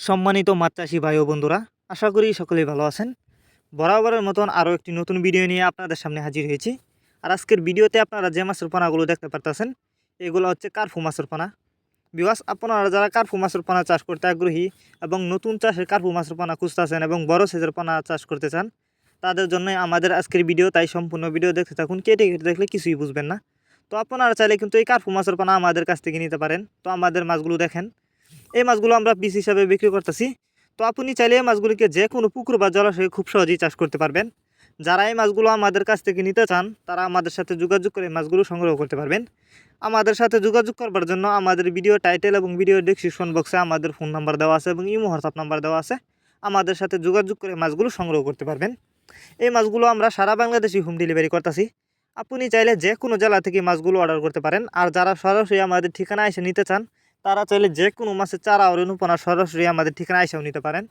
সম্মানিত চাষি ভাই ও বন্ধুরা, আশা করি সকলেই ভালো আছেন। বরাবরের মতন আরও একটি নতুন ভিডিও নিয়ে আপনাদের সামনে হাজির হয়েছি। আর আজকের ভিডিওতে আপনারা যে মাছের পোনাগুলো দেখতে পারতেছেন, এগুলো হচ্ছে কার্ফু মাছের পোনা। বিকজ আপনারা যারা কার্ফু মাছের পোনা চাষ করতে আগ্রহী এবং নতুন চাষের কার্ফু মাছের পোনা খুঁজতেছেন এবং বড় সাইজের পোনা চাষ করতে চান, তাদের জন্য আমাদের আজকের ভিডিও, তাই সম্পূর্ণ ভিডিও দেখতে থাকুন। কেটে কেটে দেখলে কিছুই বুঝবেন না। তো আপনারা চাইলে কিন্তু এই কার্ফু মাছের পোনা আমাদের কাছ থেকে নিতে পারেন। তো আমাদের মাছগুলো দেখেন। এই মাছগুলো আমরা পিস হিসাবে বিক্রি করতেছি। তো আপনি চাইলে এই মাছগুলিকে যে কোনো পুকুর বা জলাশয়ে খুব সহজেই চাষ করতে পারবেন। যারা এই মাছগুলো আমাদের কাছ থেকে নিতে চান, তারা আমাদের সাথে যোগাযোগ করে মাছগুলো সংগ্রহ করতে পারবেন। আমাদের সাথে যোগাযোগ করবার জন্য আমাদের ভিডিও টাইটেল এবং ভিডিও ডিসক্রিপশন বক্সে আমাদের ফোন নাম্বার দেওয়া আছে এবং ইমো, হোয়াটসঅ্যাপ নাম্বার দেওয়া আছে। আমাদের সাথে যোগাযোগ করে মাছগুলো সংগ্রহ করতে পারবেন। এই মাছগুলো আমরা সারা বাংলাদেশে হোম ডেলিভারি করতেছি। আপনি চাইলে যে কোনো জেলা থেকে মাছগুলো অর্ডার করতে পারেন। আর যারা সরাসরি আমাদের ঠিকানা এসে নিতে চান তারা চাইলে যে কোনো মাছের চারা আর অনুপনা সরাসরি আমাদের ঠিকানা এসেও নিতে পারেন।